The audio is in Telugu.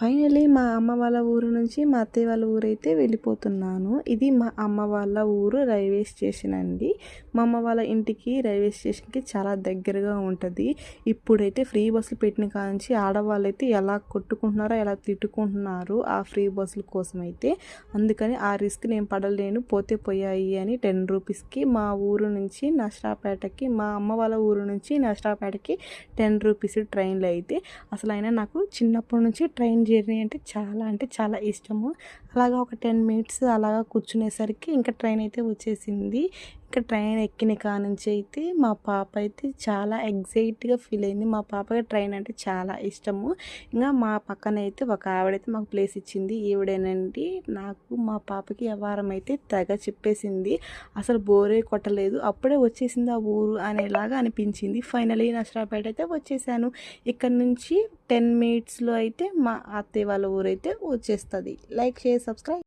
ఫైనలీ మా అమ్మ వాళ్ళ ఊరు నుంచి మా అత్తయ్య వాళ్ళ ఊరైతే వెళ్ళిపోతున్నాను. ఇది మా అమ్మ వాళ్ళ ఊరు రైల్వే స్టేషన్ అండి. మా అమ్మ వాళ్ళ ఇంటికి రైల్వే స్టేషన్కి చాలా దగ్గరగా ఉంటుంది. ఇప్పుడైతే ఫ్రీ బస్సులు పెట్టిన కాంచి ఆడవాళ్ళు అయితే ఎలా కొట్టుకుంటున్నారో ఎలా తిట్టుకుంటున్నారు ఆ ఫ్రీ బస్సుల కోసం అయితే అందుకని ఆ రిస్క్ నేను పడలేను. పోతే పోయాయి అని టెన్ రూపీస్కి మా ఊరు నుంచి నష్టాపేటకి మా అమ్మ వాళ్ళ ఊరు నుంచి నష్టాపేటకి టెన్ రూపీస్ ట్రైన్లో అయితే. అసలు అయినా నాకు చిన్నప్పటి నుంచి ట్రైన్ జర్నీ అంటే చాలా అంటే చాలా ఇష్టము. అలాగా ఒక టెన్ మినిట్స్ అలాగా కూర్చునేసరికి ఇంకా ట్రైన్ అయితే వచ్చేసింది. ఇంకా ట్రైన్ ఎక్కిన కానుంచి అయితే మా పాప అయితే చాలా ఎగ్జైట్గా ఫీల్ అయింది. మా పాపకి ట్రైన్ అంటే చాలా ఇష్టము. ఇంకా మా పక్కన అయితే ఒక ఆవిడైతే మాకు ప్లేస్ ఇచ్చింది. ఈవిడేనండి నాకు మా పాపకి వ్యవహారం అయితే తెగ చెప్పేసింది. అసలు బోరే కొట్టలేదు. అప్పుడే వచ్చేసింది ఆ ఊరు అనేలాగా అనిపించింది. ఫైనలీ నష్టపేట అయితే వచ్చేసాను. ఇక్కడ నుంచి టెన్ మినిట్స్లో అయితే మా అత్తయ్య వాళ్ళ ఊరైతే వచ్చేస్తుంది. Like share subscribe.